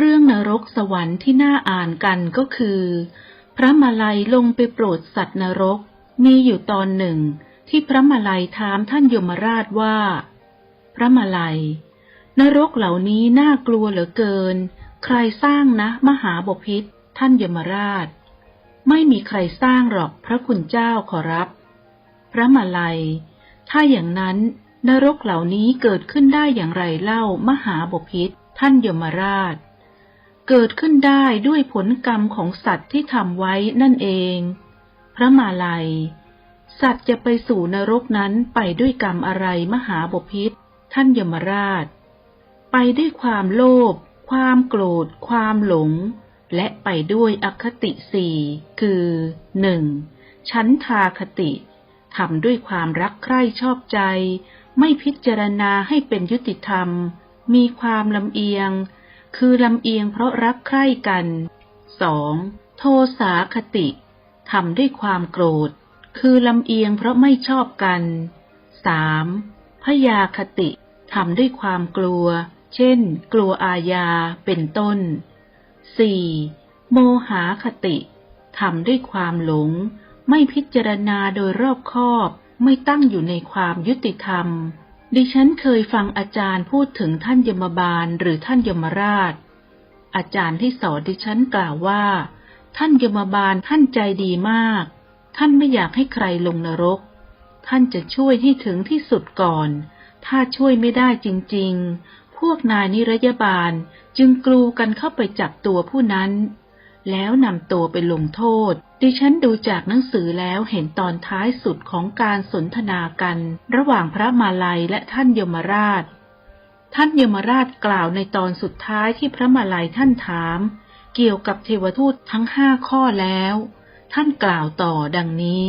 เรื่องนรกสวรรค์ที่น่าอ่านกันก็คือ พระมาลัยลงไปโปรดสัตว์นรก มีอยู่ตอนหนึ่ง ที่พระมาลัยถามท่านยมราชว่า พระมาลัย นรกเหล่านี้น่ากลัวเหลือเกิน ใครสร้างนะ มหาบพิษท่านยมราช ไม่มีใครสร้างหรอกพระคุณเจ้าขอรับ พระมาลัย ถ้าอย่างนั้นนรกเหล่านี้เกิดขึ้นได้อย่างไรเล่ามหาบพิษท่านยมราช เกิดขึ้นได้ด้วยผลกรรมของสัตว์ที่ทำไว้นั่นเอง พระมาลัย สัตว์จะไปสู่นรกนั้นไปด้วยกรรมอะไรมหาบพิษท่านยมราช ไปด้วยความโลภ ความโกรธ ความหลง และไปด้วยอคติสี่คือหนึ่งชั้นทาคติทำด้วยความรักใคร่ชอบใจ ไม่พิจารณาให้เป็นยุติธรรม มีความลำเอียง คือลำเอียงเพราะรักใคร่กันสองโทสาคติทำด้วยความโกรธ คือลำเอียงเพราะไม่ชอบกันสามพยาคติทำด้วยความกลัว เช่น กลัวอาญาเป็นต้น 4. โมหาคติทำด้วยความหลง ไม่พิจารณาโดยรอบคอบ ไม่ตั้งอยู่ในความยุติธรรม ดิฉันเคยฟังอาจารย์พูดถึงท่านยมบาลหรือท่านยมราช อาจารย์ที่สอนดิฉันกล่าวว่า ท่านยมบาลท่านใจดีมาก ท่านไม่อยากให้ใครลงนรก ท่านจะช่วยให้ถึงที่สุดก่อน ถ้าช่วยไม่ได้จริง ๆ พวกนายนิรยาบาลจึงกลูกันเข้าไปจับตัวผู้นั้น แล้วนำตัวไปลงโทษ ดิฉันดูจากหนังสือแล้วเห็นตอนท้ายสุดของการสนทนากัน ระหว่างพระมาลัยและท่านยมราช ท่านยมราชกล่าวในตอนสุดท้ายที่พระมาลัยท่านถาม เกี่ยวกับเทวทูตทั้งห้าข้อแล้ว ท่านกล่าวต่อดังนี้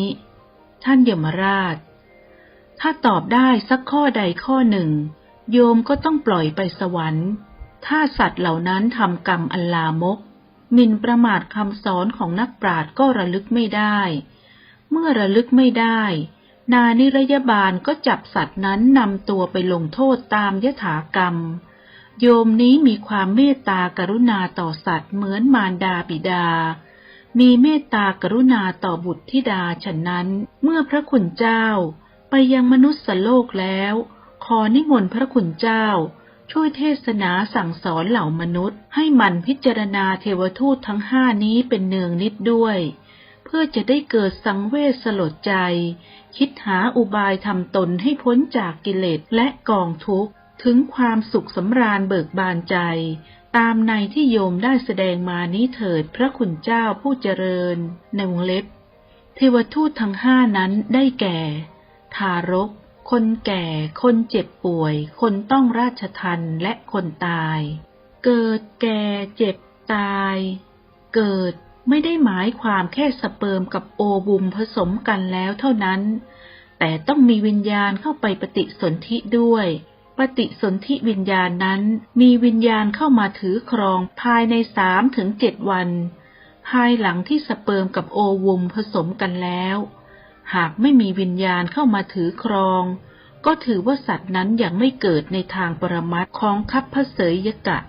ท่านยมราช ถ้าตอบได้สักข้อใดข้อหนึ่ง โยมก็ต้องปล่อยไปสวรรค์ ถ้าสัตว์เหล่านั้นทำกรรมอันลามก หมิ่นประมาทคำสอนของนักปราชญ์ก็ระลึกไม่ได้ เมื่อระลึกไม่ได้ นานิรยบาลก็จับสัตว์นั้นนำตัวไปลงโทษตามยถากรรม โยมนี้มีความเมตตากรุณาต่อสัตว์เหมือนมารดาบิดา มีเมตตากรุณาต่อบุตรธิดาฉะนั้น เมื่อพระคุณเจ้า ไปยังมนุษย์โลกแล้ว ขอนิมนต์พระคุณเจ้า ช่วยเทศนาสั่งสอนเหล่ามนุษย์ ให้มันพิจารณาเทวทูตทั้งห้านี้เป็นเนืองนิดด้วย เพื่อจะได้เกิดสังเวชสลดใจ คิดหาอุบายทำตนให้พ้นจากกิเลสและกองทุกข์ ถึงความสุขสำราญเบิกบานใจ ตามในที่โยมได้แสดงมานี้เถิดพระคุณเจ้าผู้เจริญ ในวงเล็บ เทวทูตทั้งห้านั้นได้แก่ ทารก คนแก่ คนเจ็บป่วย คนต้องราชทันและคนตาย เกิดแก่เจ็บตาย เกิดไม่ได้หมายความแค่สเปิร์มกับโอบุมผสมกันแล้วเท่านั้น แต่ต้องมีวิญญาณเข้าไปปฏิสนธิด้วย ปฏิสนธิวิญญาณนั้นมีวิญญาณเข้ามาถือครองภายในสามถึงเจ็ดวัน ภายหลังที่สเปิร์มกับโอวุมผสมกันแล้ว หากไม่มีวิญญาณเข้ามาถือครอง ก็ถือว่าสัตว์นั้นยังไม่เกิดในทางปรมัตถ์ของคัพพเสยยกะ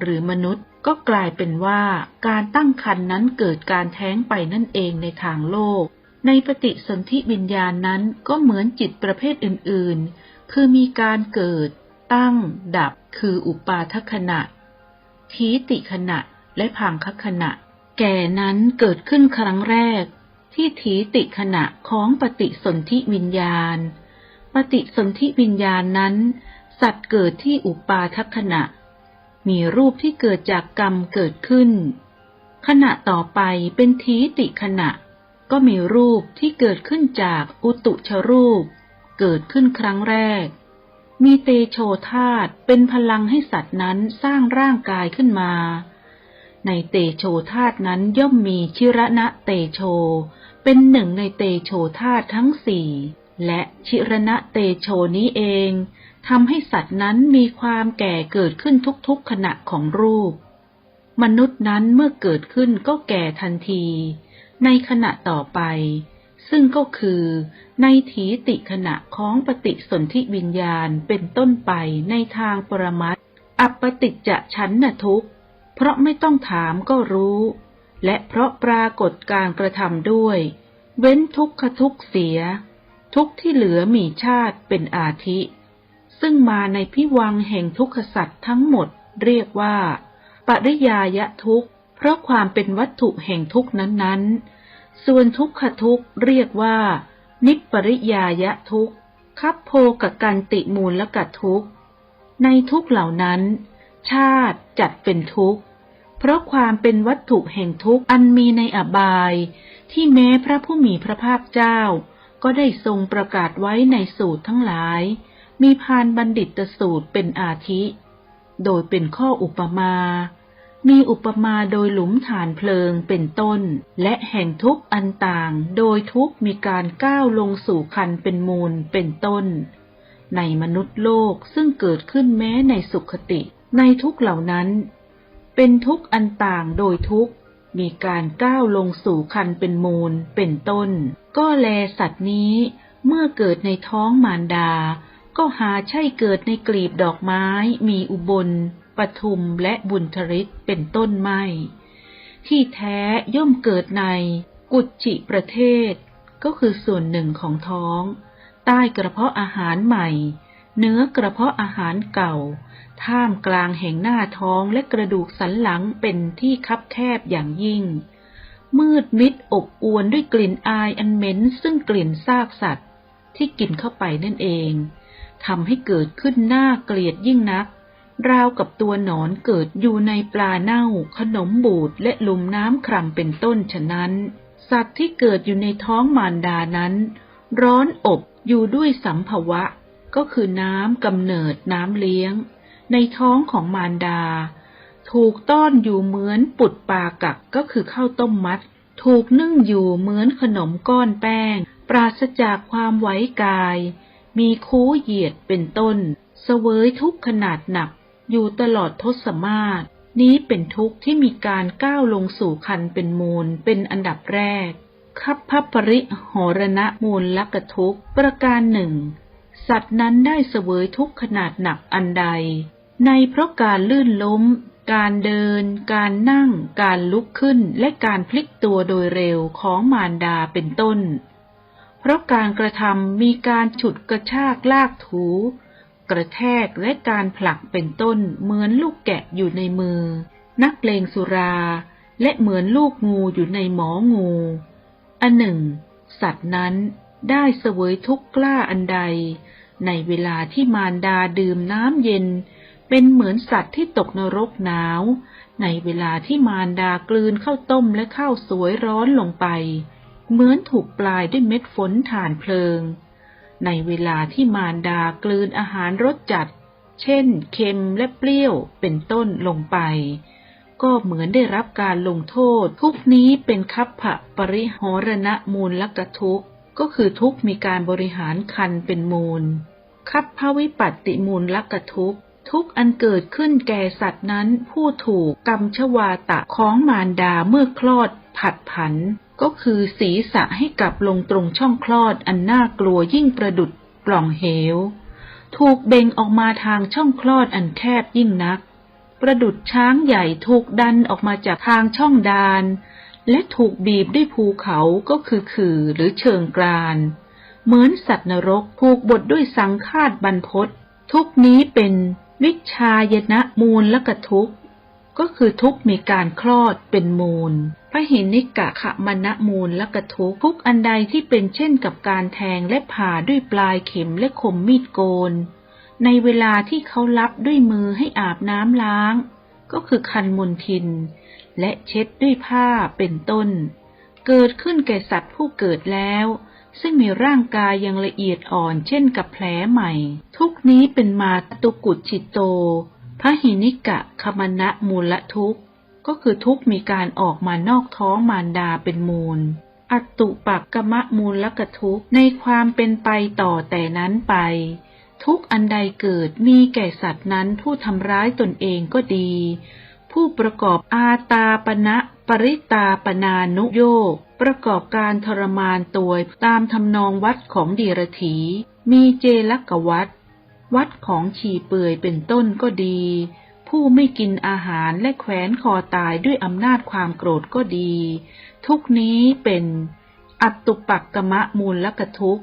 หรือมนุษย์ก็กลายเป็นว่าการตั้งครรภ์นั้นเกิดการแท้งไปนั่นเองในทางโลก ในปฏิสนธิวิญญาณนั้นก็เหมือนจิตประเภทอื่น ๆ คือมีการเกิด ตั้ง ดับ คืออุปาทขณะ ทีติขณะ และพังคขณะ แก่นั้นเกิดขึ้นครั้งแรก ที่ทีติขณะของปฏิสนธิวิญญาณ ปฏิสนธิวิญญาณนั้น สัตว์เกิดที่อุปาทขณะ มีรูปที่เกิดจากกรรมเกิดขึ้น ขณะต่อไปเป็นทีติขณะ ก็มีรูปที่เกิดขึ้นจากอุตุชรูป เกิดขึ้นครั้งแรก มีเตโชธาตเป็นพลังให้สัตว์นั้นสร้างร่างกายขึ้นมา ในเตโชธาตนั้นย่อมมีชิระณะเตโช เป็นหนึ่งในเตโชธาตทั้งสี่และชิระณะเตโชนี้เองทำให้สัตว์นั้นมีความแก่เกิดขึ้นทุกๆขณะของรูป มนุษย์นั้นเมื่อเกิดขึ้นก็แก่ทันที ในขณะต่อไป ซึ่งก็คือในถีติขณะของปฏิสนธิวิญญาณเป็นต้นไปในทางปรมัตอัปปติจจะชันนทุกข เพราะไม่ต้องถามก็รู้ และเพราะปรากฏการกระทำด้วย เว้นทุกขทุกเสีย ทุกที่เหลือมีชาติเป็นอาทิ ซึ่งมาในพิวังแห่งทุกขสัตว์ทั้งหมดเรียกว่า ปริยายทุกเพราะความเป็นวัตถุแห่งทุกนั้นๆ ส่วนทุกขทุกเรียกว่า นิปริยายทุกข์คับโพกับกันติมูลละกัทุกในทุกเหล่านั้น ชาติจัดเป็นทุกข์ เพราะความเป็นวัตถุแห่งทุกข์อันมีในอบาย ที่แม้พระผู้มีพระภาคเจ้า ก็ได้ทรงประกาศไว้ในสูตรทั้งหลาย มีพานบัณฑิตสูตรเป็นอาทิ โดยเป็นข้ออุปมา มีอุปมาโดยหลุมฐานเพลิงเป็นต้น และแห่งทุกข์อันต่าง โดยทุกข์มีการก้าวลงสู่คันเป็นมูลเป็นต้นในมนุษย์โลกซึ่งเกิดขึ้นแม้ในสุขติ ในทุกเหล่านั้น เป็นทุกอันต่างโดยทุกมีการก้าวลงสู่คันเป็นมูลเป็นต้น ก็แลสัตว์นี้เมื่อเกิดในท้องมารดา ก็หาใช่เกิดในกลีบดอกไม้ มีอุบลปทุมและบุญทริศเป็นต้นไม่ ที่แท้ย่อมเกิดในกุจจิประเทศ ก็คือส่วนหนึ่งของท้อง ใต้กระเพาะอาหารใหม่ เนื้อกระเพาะอาหารเก่า ท่ามกลางแห่งหน้าท้องและกระดูกสันหลังเป็นที่คับแคบอย่างยิ่ง มืดมิดอบอวนด้วยกลิ่นอายอันเหม็นซึ่งกลิ่นซากสัตว์ ที่กินเข้าไปนั่นเองทำให้เกิดขึ้นหน่าเกลียดยิ่งนัก ราวกับตัวหนอนเกิดอยู่ในปลาเน่า ขนมบูดและลุมน้ำคร่ำเป็นต้นฉะนั้น สัตว์ที่เกิดอยู่ในท้องมารดานั้น ร้อนอบอยู่ด้วยสัมภวะ ก็คือน้ำกำเนิดน้ำเลี้ยง ในท้องของมารดา ถูกต้อนอยู่เหมือนปุดปากักก็คือข้าวต้มมัด ถูกนึ่งอยู่เหมือนขนมก้อนแป้ง ปราศจากความไหวกาย มีคูเหยียดเป็นต้น เสวยทุกขนาดหนัก อยู่ตลอดทศมาศนี้เป็นทุกข์ที่มีการก้าวลงสู่คันเป็นมูลเป็นอันดับแรกคับพัปริหรณะมูลลักทุกประการหนึ่ง สัตว์นั้นได้เสวยทุกขนาดหนักอันใด ในเพราะการลื่นล้ม การเดิน การนั่ง การลุกขึ้น และการพลิกตัวโดยเร็วของมารดาเป็นต้น เพราะการกระทำมีการฉุดกระชากลากถู กระแทกและการผลักเป็นต้นเหมือนลูกแกะอยู่ในมือ นักเลงสุรา และเหมือนลูกงูอยู่ในหมองูอันหนึ่ง สัตว์นั้นได้เสวยทุกข์กล้าอันใด ในเวลาที่มารดาดื่มน้ำเย็น เป็นเหมือนสัตว์ที่ตกนรกหนาว ในเวลาที่มารดากลืนข้าวต้มและข้าวสวยร้อนลงไป เหมือนถูกปลายด้วยเม็ดฝนถ่านเพลิง ในเวลาที่มารดากลืนอาหารรสจัด เช่น เค็มและเปรี้ยวเป็นต้นลงไป ก็เหมือนได้รับการลงโทษ ทุกนี้เป็นคัพพะปริหรณะมูลลักทุกก็คือทุกมีการบริหารคันเป็นมูลคัพพวิปัตติมูลลักทุก ทุกอันเกิดขึ้นแก่สัตว์นั้นผู้ถูกกรรมชวาตะของมารดาเมื่อคลอดผัดผัน ก็คือศีรษะให้กลับลงตรงช่องคลอดอันน่ากลัวยิ่งประดุดปล่องเหว ถูกเบ่งออกมาทางช่องคลอดอันแคบยิ่งนัก ประดุดช้างใหญ่ถูกดันออกมาจากทางช่องดาน และถูกบีบด้วยภูเขาก็คือขื่อหรือเชิงกรานเหมือนสัตว์นรกผูกบทด้วยสังคาดบรรพศทุกนี้เป็น วิชายนะมูลและกทุกก็คือทุกมีการคลอดเป็นมูลพระหินิกะขะมณะมูลและกทุกทุกอันใดที่เป็นเช่นกับการแทงและผ่าด้วยปลายเข็มและคมมีดโกน ในเวลาที่เขารับด้วยมือให้อาบน้ำล้าง ก็คือคันมนทิน และเช็ดด้วยผ้าเป็นต้น เกิดขึ้นแก่สัตว์ผู้เกิดแล้ว ซึ่งมีร่างกายยังละเอียดอ่อนเช่นกับแผลใหม่ ทุกนี้เป็นมาตุกุจิตโตพระหินิกะคมณะมูลทุกก็คือทุกมีการออกมานอกท้องมารดาเป็นมูล อัตตุปักกมะมูลละกทุกในความเป็นไปต่อแต่นั้นไป ทุกอันใดเกิดมีแก่สัตว์นั้นผู้ทำร้ายตนเองก็ดี ผู้ประกอบอาตาปณะปริตาปนานุโยก ประกอบการทรมานตัวตามทำนองวัดของดีรถี มีเจลกวัด วัดของฉี่เปื่อยเป็นต้นก็ดี ผู้ไม่กินอาหารและแขวนคอตายด้วยอำนาจความโกรธก็ดี ทุกนี้เป็น อัตตุปักกมะมูลละกทุก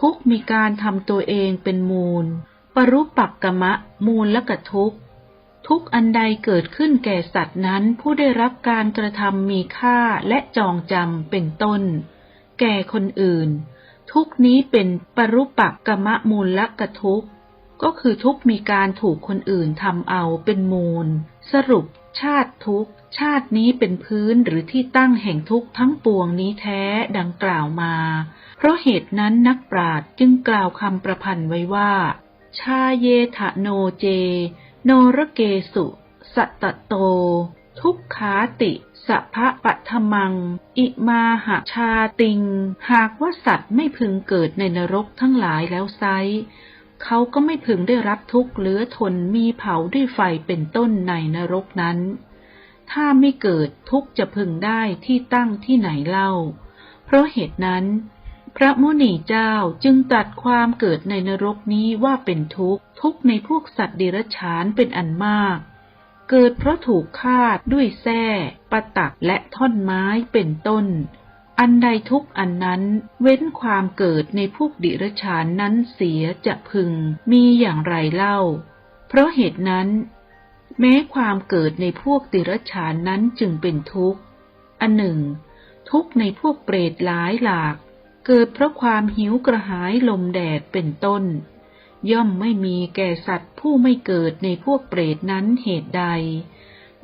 ทุกมีการทำตัวเองเป็นมูล ปรุปักกมะมูลละกทุก ทุกอันใดเกิดขึ้นแก่สัตว์นั้น ผู้ได้รับการกระทำมีค่าและจองจำเป็นต้น แก่คนอื่น ทุกนี้เป็นปรุปักกมะมูลละกทุกก็คือทุกมีการถูกคนอื่นทำเอาเป็นมูล สรุป ชาติทุกชาตินี้เป็นพื้นหรือที่ตั้งแห่งทุกทั้งปวงนี้แท้ดังกล่าวมา เพราะเหตุนั้นนักปราชญ์จึงกล่าวคำประพันธ์ไว้ว่า ชาเยทะโนเจ โนระเกสุสตตโต ทุกขาติสะพะปัทมัง อิมาหาชาติง หากว่าสัตว์ไม่พึงเกิดในนรกทั้งหลายแล้วไซเขาก็ไม่พึงได้รับทุกข์เหลือทนมีเผาด้วยไฟเป็นต้นในนรกนั้น ถ้าไม่เกิดทุกข์จะพึงได้ที่ตั้งที่ไหนเล่า เพราะเหตุนั้น พระมุนีเจ้าจึงตัดความเกิดในนรกนี้ว่าเป็นทุกข์ ทุกข์ในพวกสัตว์เดรัจฉานเป็นอันมาก เกิดเพราะถูกฆ่าด้วยแส้ปะตักและท่อนไม้เป็นต้น อันใดทุกอันนั้น เว้นความเกิดในพวกดิรัชานนั้นเสียจะพึงมีอย่างไรเล่า เพราะเหตุนั้น แม้ความเกิดในพวกดิรัชานนั้นจึงเป็นทุกข์ อันหนึ่ง ทุกในพวกเปรตหลายหลาก เกิดเพราะความหิวกระหายลมแดดเป็นต้น ย่อมไม่มีแก่สัตว์ผู้ไม่เกิดในพวกเปรตนั้นเหตุใด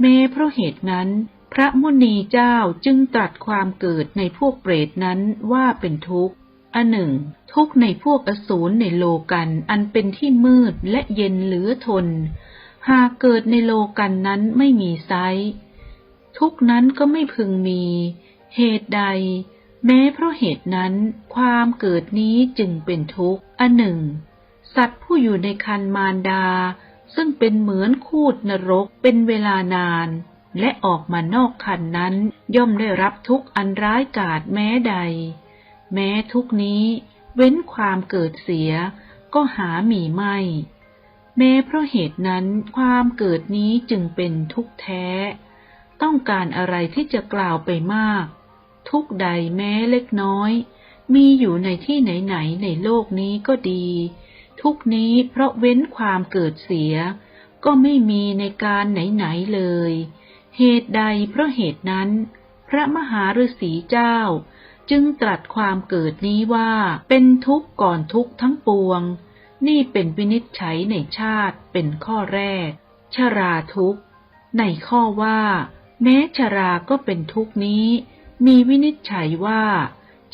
แม้เพราะเหตุนั้น พระมุนีเจ้าจึงตรัสความเกิดในพวกเปรตนั้นว่าเป็นทุกข์อันหนึ่ง ทุกข์ในพวกอสูรในโลกันอันเป็นที่มืดและเย็นเหลือทน หากเกิดในโลกันนั้นไม่มีไซทุกนั้นก็ไม่พึงมี เหตุใด แม้เพราะเหตุนั้น ความเกิดนี้จึงเป็นทุกข์ อันหนึ่ง สัตว์ผู้อยู่ในคันมารดา ซึ่งเป็นเหมือนคูดนรกเป็นเวลานาน และออกมานอกคันนั้นย่อมได้รับทุกข์อันร้ายกาจแม้ใด แม้ทุกนี้ เว้นความเกิดเสีย ก็หามีไม่ แม้เพราะเหตุนั้นความเกิดนี้จึงเป็นทุกแท้ ต้องการอะไรที่จะกล่าวไปมาก ทุกใดแม้เล็กน้อย มีอยู่ในที่ไหนๆในโลกนี้ก็ดี ทุกนี้เพราะเว้นความเกิดเสีย ก็ไม่มีในการไหนๆเลย เหตุใดเพราะเหตุนั้น พระมหาฤาษีเจ้า จึงตรัสความเกิดนี้ว่าเป็นทุกข์ก่อนทุกข์ทั้งปวง นี่เป็นวินิจฉัยในชาติเป็นข้อแรก ชราทุกข์ ในข้อว่า แม้ชราก็เป็นทุกข์นี้ มีวินิจฉัยว่า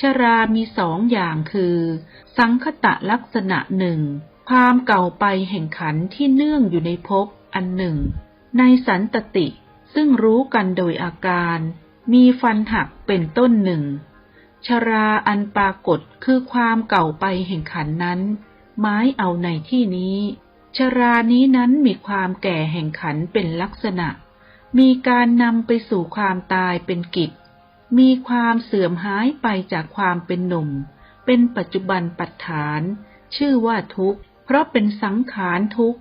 ชรามีสองอย่างคือ สังคตะลักษณะหนึ่ง ความเก่าไปแห่งขันที่เนื่องอยู่ในภพอันหนึ่ง ในสันตติซึ่งรู้กันโดยอาการ มีฟันหักเป็นต้นหนึ่ง ชราอันปรากฏคือความเก่าไปแห่งขันนั้นไม้เอาในที่นี้ ชรานี้นั้นมีความแก่แห่งขันเป็นลักษณะ มีการนำไปสู่ความตายเป็นกิจ มีความเสื่อมหายไปจากความเป็นหนุ่ม เป็นปัจจุบันปัจฐาน ชื่อว่าทุกข์ เพราะเป็นสังขารทุกข์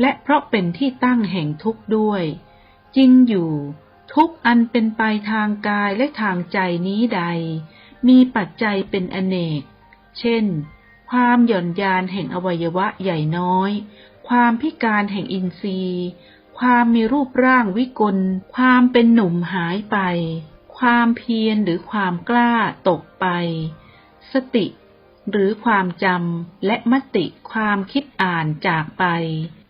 และเพราะเป็นที่ตั้งแห่งทุกข์ด้วย จริงอยู่ ทุกอันเป็นไปทางกายและทางใจนี้ใด มีปัจจัยเป็นอเนก เช่น ความหย่อนยานแห่งอวัยวะใหญ่น้อย ความพิการแห่งอินทรีย์ ความมีรูปร่างวิกล ความเป็นหนุ่มหายไป ความเพียรหรือความกล้าตกไป สติ หรือความจำและมติความคิดอ่านจากไป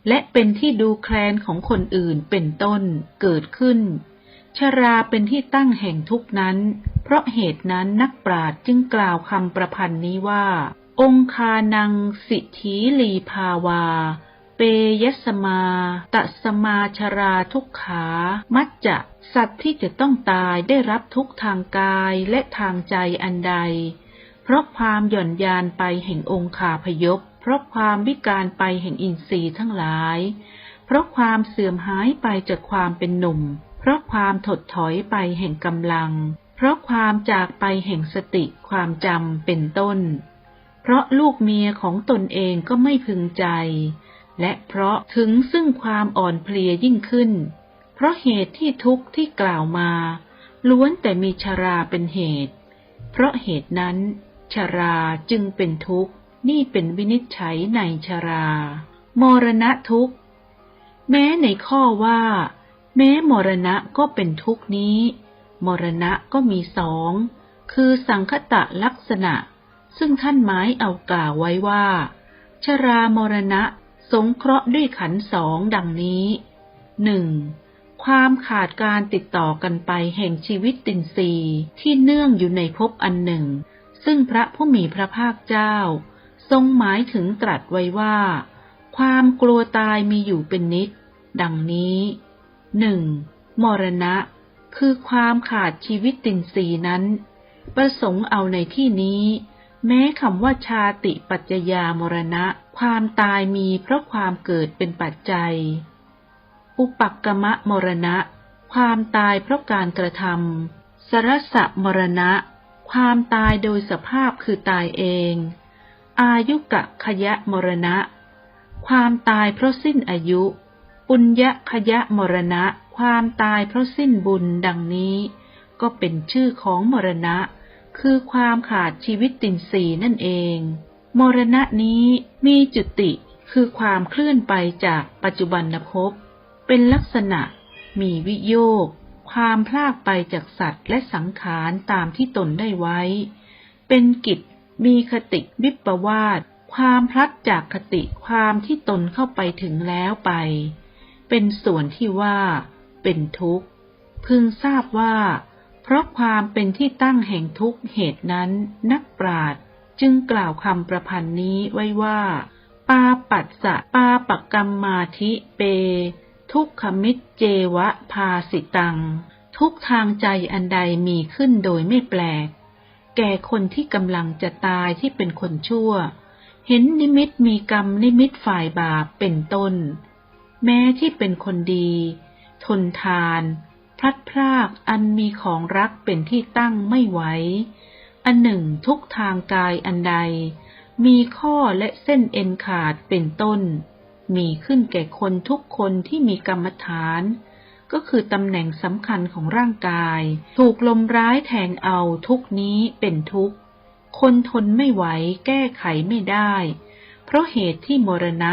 และเป็นที่ดูแคลนของคนอื่นเป็นต้นเกิดขึ้น ชราเป็นที่ตั้งแห่งทุกนั้น เพราะเหตุนั้นนักปราชญ์จึงกล่าวคำประพันธ์นี้ว่า องคานังสิทีลีภาวาเปยสมา ตสมาชราทุกขา มัจจะ สัตว์ที่จะต้องตายได้รับทุกทางกายและทางใจอันใด เพราะความหย่อนยานไปแห่งองค์ขาพยพ เพราะความวิการไปแห่งอินทรีย์ทั้งหลาย เพราะความเสื่อมหายไปจากความเป็นหนุ่ม เพราะความถดถอยไปแห่งกำลัง เพราะความจากไปแห่งสติความจำเป็นต้น เพราะลูกเมียของตนเองก็ไม่พึงใจ และเพราะถึงซึ่งความอ่อนเพลียยิ่งขึ้น เพราะเหตุที่ทุกข์ที่กล่าวมา ล้วนแต่มีชราเป็นเหตุ เพราะเหตุนั้นชราจึงเป็นทุกข์ นี่เป็นวินิจฉัยในชรา มรณะทุกข์ แม้ในข้อว่า แม้มรณะก็เป็นทุกข์นี้ มรณะก็มีสอง คือสังคตะลักษณะ ซึ่งท่านหมายเอากล่าวไว้ว่า ชรามรณะสงเคราะห์ด้วยขันสองดังนี้หนึ่ง ความขาดการติดต่อกันไปแห่งชีวิตตินรีที่เนื่องอยู่ในภพอันหนึ่ง ซึ่งพระผู้มีพระภาคเจ้า ทรงหมายถึงตรัสไว้ว่า ความกลัวตายมีอยู่เป็นนิด ดังนี้หนึ่งมรณะ คือความขาดชีวิตตินรีนั้น ประสงค์เอาในที่นี้ แม้คำว่าชาติปัจจยามรณะ ความตายมีเพราะความเกิดเป็นปัจจัย อุปักกมะมรณะ ความตายเพราะการกระทำสรสะมรณะ ความตายโดยสภาพคือตายเอง อายุกะขยะมรณะ ความตายเพราะสิ้นอายุ ปุญญขยะมรณะ ความตายเพราะสิ้นบุญดังนี้ ก็เป็นชื่อของมรณะ คือความขาดชีวิตตินสีนั่นเอง มรณะนี้มีจุติคือความเคลื่อนไปจากปัจจุบันภพ เป็นลักษณะ มีวิโยค ความพลากไปจากสัตว์และสังขารตามที่ตนได้ไว้ เป็นกิจ มีคติวิปวาสความพลัดจากคติความที่ตนเข้าไปถึงแล้วไป เป็นส่วนที่ว่า เป็นทุกข์ พึงทราบว่า เพราะความเป็นที่ตั้งแห่งทุกข์เหตุนั้น นักปราชญ์จึงกล่าวคำประพันธ์นี้ไว้ว่า ปาปัสสะปาปกรรมมาธิเป ทุกขมิตเจวะภาสิตัง ทุกทางใจอันใดมีขึ้นโดยไม่แปลก แก่คนที่กำลังจะตายที่เป็นคนชั่ว เห็นนิมิตมีกรรมนิมิตฝ่ายบาปเป็นต้น แม้ที่เป็นคนดี ทนทาน พลัดพรากอันมีของรักเป็นที่ตั้งไม่ไหวอันหนึ่งทุกทางกายอันใด มีข้อและเส้นเอ็นขาดเป็นต้น มีขึ้นแก่คนทุกคนที่มีกรรมฐาน ก็คือตำแหน่งสำคัญของร่างกาย ถูกลมร้ายแทงเอาทุกนี้เป็นทุกข์คนทนไม่ไหวแก้ไขไม่ได้ เพราะเหตุที่มรณะ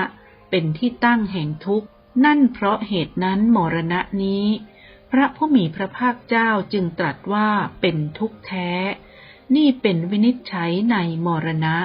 เป็นที่ตั้งแห่งทุกข์ นั่นเพราะเหตุนั้นมรณะนี้ พระผู้มีพระภาคเจ้าจึงตรัสว่าเป็นทุกข์แท้ นี่เป็นวินิจฉัยในมรณะ